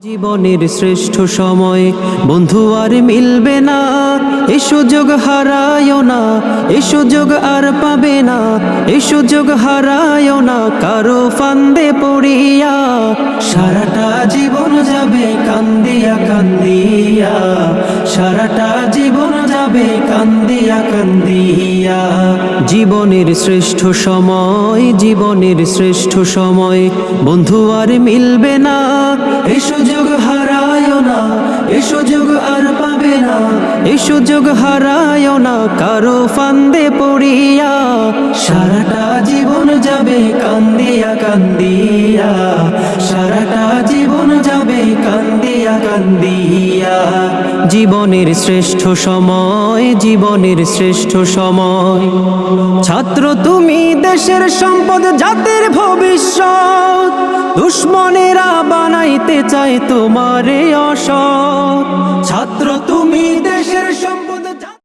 জীবনের শ্রেষ্ঠ সময়। বন্ধু আর মিলবে না, এ সুযোগ হারায় না, এ সুযোগ আর পাবে না, এ সুযোগ হারায় না, কারও ফান্দে পড়িয়া সারাটা জীবন যাবে কান্দিয়া কান্দিয়া, সারাটা জীবন যাবে কান্দিয়া কান্দিয়া। জীবনের শ্রেষ্ঠ সময়, জীবনের শ্রেষ্ঠ সময়, বন্ধু আর মিলবে না এ সুযোগ হারায়ও না হারায়ও না কারও ফান্দে পড়িয়া সারাটা জীবন যাবে কান্দিয়া কান্দিয়া, সারাটা জীবন যাবে কান্দিয়া কান্দিয়া। জীবনের শ্রেষ্ঠ সময়, জীবনের শ্রেষ্ঠ সময়। ছাত্র তুমি দেশের সম্পদ, জাতির ভবিষ্যৎ। দুশ্মনেরা বানাইতে চাই তোমারে অসৎ। ছাত্র তুমি দেশের সম্পদ